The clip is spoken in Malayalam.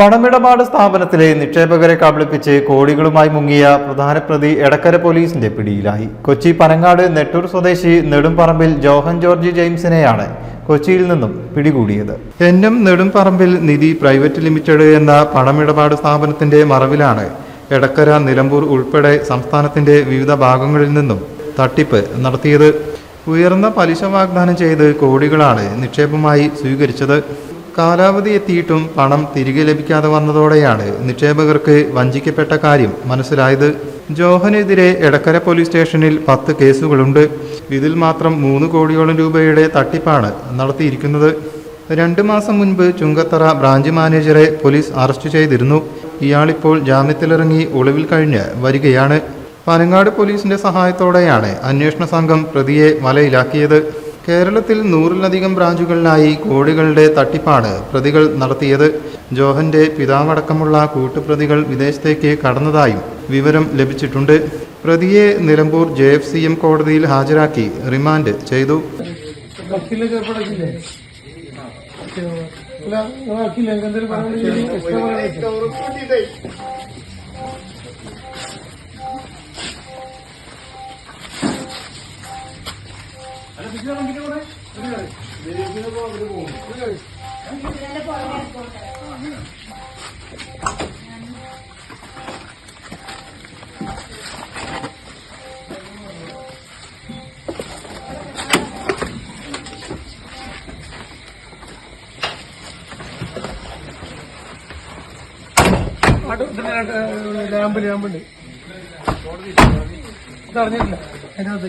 പണമിടപാട് സ്ഥാപനത്തിലെ നിക്ഷേപകരെ കബളിപ്പിച്ച് കോടികളുമായി മുങ്ങിയ പ്രധാന പ്രതി എടക്കര പോലീസിന്റെ പിടിയിലായി. കൊച്ചി പനങ്ങാട് നെട്ടൂർ സ്വദേശി നെടുംപറമ്പിൽ ജോഹൻ ജോർജ് ജെയിംസിനെയാണ് കൊച്ചിയിൽ നിന്നും പിടികൂടിയത്. N M Nedumparambil Nidhi private limited എന്ന പണമിടപാട് സ്ഥാപനത്തിന്റെ മറവിലാണ് എടക്കര നിലമ്പൂർ ഉൾപ്പെടെ സംസ്ഥാനത്തിന്റെ വിവിധ ഭാഗങ്ങളിൽ നിന്നും തട്ടിപ്പ് നടത്തിയത്. ഉയർന്ന പലിശ വാഗ്ദാനം ചെയ്ത് കോടികളാണ് നിക്ഷേപമായി സ്വീകരിച്ചത്. കാലാവധി എത്തിയിട്ടും പണം തിരികെ ലഭിക്കാതെ വന്നതോടെയാണ് നിക്ഷേപകർക്ക് വഞ്ചിക്കപ്പെട്ട കാര്യം മനസ്സിലായത്. ജോഹനെതിരെ എടക്കര പോലീസ് സ്റ്റേഷനിൽ പത്ത് കേസുകളുണ്ട്. ഇതിൽ മാത്രം മൂന്ന് കോടിയോളം രൂപയുടെ തട്ടിപ്പാണ് നടത്തിയിരിക്കുന്നത്. രണ്ട് മാസം മുൻപ് ചുങ്കത്തറ ബ്രാഞ്ച് മാനേജറെ പോലീസ് അറസ്റ്റ് ചെയ്തിരുന്നു. ഇയാളിപ്പോൾ ജാമ്യത്തിലിറങ്ങി ഒളിവിൽ കഴിഞ്ഞ് വരികയാണ്. പനങ്ങാട് പോലീസിന്റെ സഹായത്തോടെയാണ് അന്വേഷണ സംഘം പ്രതിയെ വലയിലാക്കിയത്. കേരളത്തിൽ നൂറിലധികം ബ്രാഞ്ചുകളിലായി കോടികളുടെ തട്ടിപ്പാണ് പ്രതികൾ നടത്തിയത്. ജോഹന്റെ പിതാവടക്കമുള്ള കൂട്ടുപ്രതികൾ വിദേശത്തേക്ക് കടന്നതായും വിവരം ലഭിച്ചിട്ടുണ്ട്. പ്രതിയെ Nilambur J F C M കോടതിയിൽ ഹാജരാക്കി റിമാൻഡ് ചെയ്തു. അല്ല ലാമ്പ് ലാമ്പുണ്ട് ഇതറിഞ്ഞിട്ടില്ല അതിനകത്ത്.